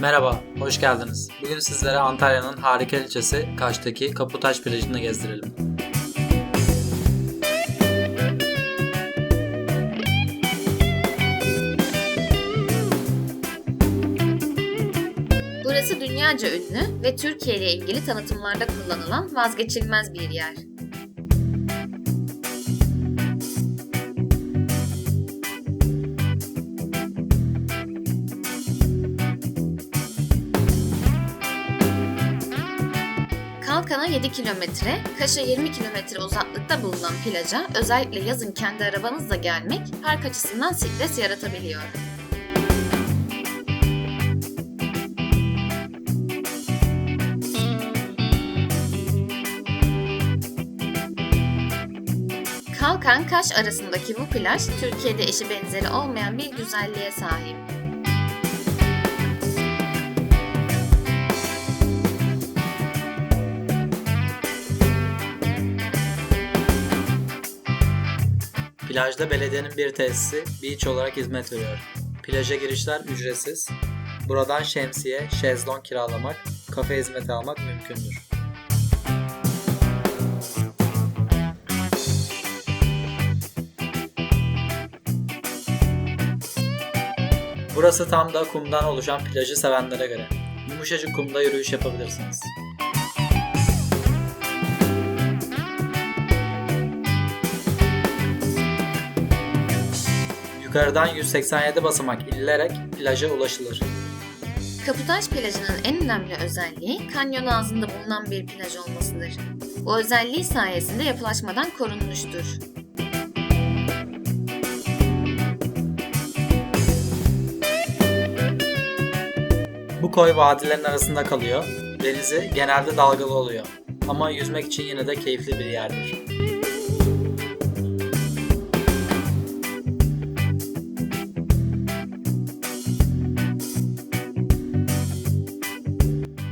Merhaba, hoş geldiniz. Bugün sizlere Antalya'nın harika ilçesi Kaş'taki Kaputaş plajını gezdirelim. Burası dünyaca ünlü ve Türkiye ile ilgili tanıtımlarda kullanılan vazgeçilmez bir yer. Kalkan'a 7 kilometre, Kaş'a 20 kilometre uzaklıkta bulunan plaja özellikle yazın kendi arabanızla gelmek park açısından stres yaratabiliyor. Kalkan Kaş arasındaki bu plaj Türkiye'de eşi benzeri olmayan bir güzelliğe sahip. Plajda belediyenin bir tesisi beach olarak hizmet veriyor. Plaja girişler ücretsiz. Buradan şemsiye, şezlong kiralamak, kafe hizmeti almak mümkündür. Burası tam da kumdan oluşan plajı sevenlere göre. Yumuşacık kumda yürüyüş yapabilirsiniz. Yukarıdan 187 basamak inilerek plaja ulaşılır. Kaputaş plajının en önemli özelliği kanyon ağzında bulunan bir plaj olmasıdır. Bu özelliği sayesinde yapılaşmadan korunmuştur. Bu koy vadilerin arasında kalıyor. Denizi genelde dalgalı oluyor. Ama yüzmek için yine de keyifli bir yerdir.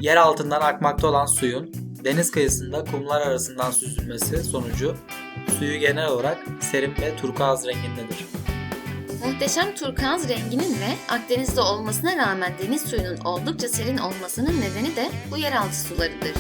Yer altından akmakta olan suyun deniz kıyısında kumlar arasından süzülmesi sonucu suyu genel olarak serin ve turkuaz rengindedir. Muhteşem turkuaz renginin ve Akdeniz'de olmasına rağmen deniz suyunun oldukça serin olmasının nedeni de bu yeraltı sularıdır.